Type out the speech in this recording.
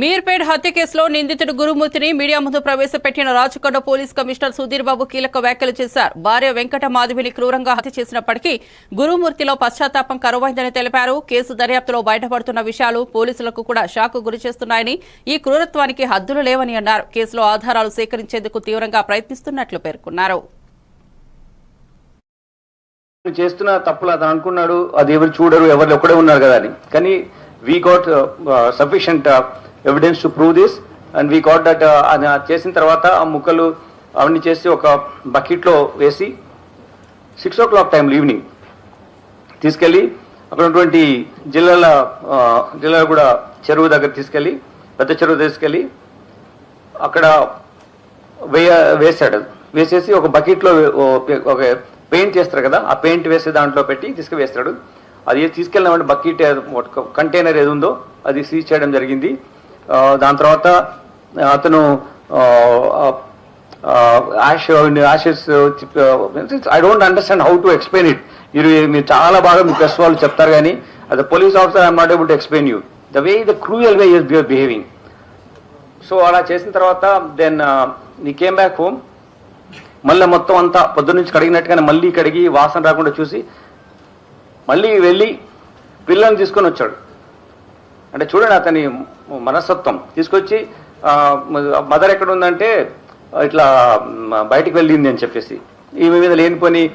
మీర్పేట్ హత్య కేసులో నిందితుడు గురుమూర్తిని మీడియా ముందు ప్రవేశపెట్టిన రాచకొండ పోలీస్ కమిషనర్ సుధీర్ బాబు కీలక వ్యాఖ్యలు చేశారు. భార్య వెంకట మాధవిని క్రూరంగా హత్య చేసినప్పటికీ గురుమూర్తిలో పశ్చాత్తాపం కరువైందని తెలిపారు. కేసు దర్యాప్తులో బయటపడుతున్న విషయాలు పోలీసులకు కూడా షాక్ గురి చేస్తున్నాయని ఈ క్రూరత్వానికి హద్దులు లేవని అన్నారు. కేసులో ఆధారాలు సేకరించేందుకు తీవ్రంగా ప్రయత్నిస్తున్నట్లు పేర్కొన్నారు. చేస్తున్న తప్పులు అతను అనుకున్నాడు. అది ఎవరు చూడరు ఎవరు ఒక్కడే ఉన్నారు కదా అని. కానీ we got sufficient evidence to prove this and we got that అది చేసిన తర్వాత ఆ ముక్కలు అవన్నీ చేసి ఒక బకెట్లో వేసి సిక్స్ ఓ క్లాక్ టైంలో ఈవినింగ్ తీసుకెళ్ళి అక్కడ ఉన్నటువంటి జిల్లాల జిల్లాల కూడా చెరువు దగ్గర తీసుకెళ్ళి పెద్ద చెరువు తీసుకెళ్ళి అక్కడ వేయ వేసాడు వేసేసి ఒక బకెట్లో ఒక పెయింట్ చేస్తారు కదా ఆ పెయింట్ వేసి దాంట్లో పెట్టి తీసుకువేస్తాడు. అది తీసుకెళ్ళినామంటే బకెట్ కంటైనర్ ఏది ఉందో అది సీజ్ చేయడం జరిగింది. దాని తర్వాత అతను ash ashes I don't understand how to explain it మీరు మీరు చాలా బాగా మీ ప్రెస్ వాళ్ళు చెప్తారు కానీ అది police officer I'm not able to explain you the way the cruel way you're behaving so అలా చేసిన తర్వాత దెన్ నీ కేమ్ బ్యాక్ హోమ్ మళ్ళీ మొత్తం అంతా పొద్దున్న నుంచి కడిగినట్టుగానే మళ్ళీ కడిగి వాసన రాకుండా చూసి మళ్ళీ వెళ్ళి పిల్లల్ని తీసుకొని వచ్చాడు. అంటే చూడండి అతని మనస్తత్వం. తీసుకొచ్చి మదర్ ఎక్కడ ఉందంటే ఇట్లా బయటికి వెళ్ళింది అని చెప్పేసి. ఈమె మీద లేనిపోని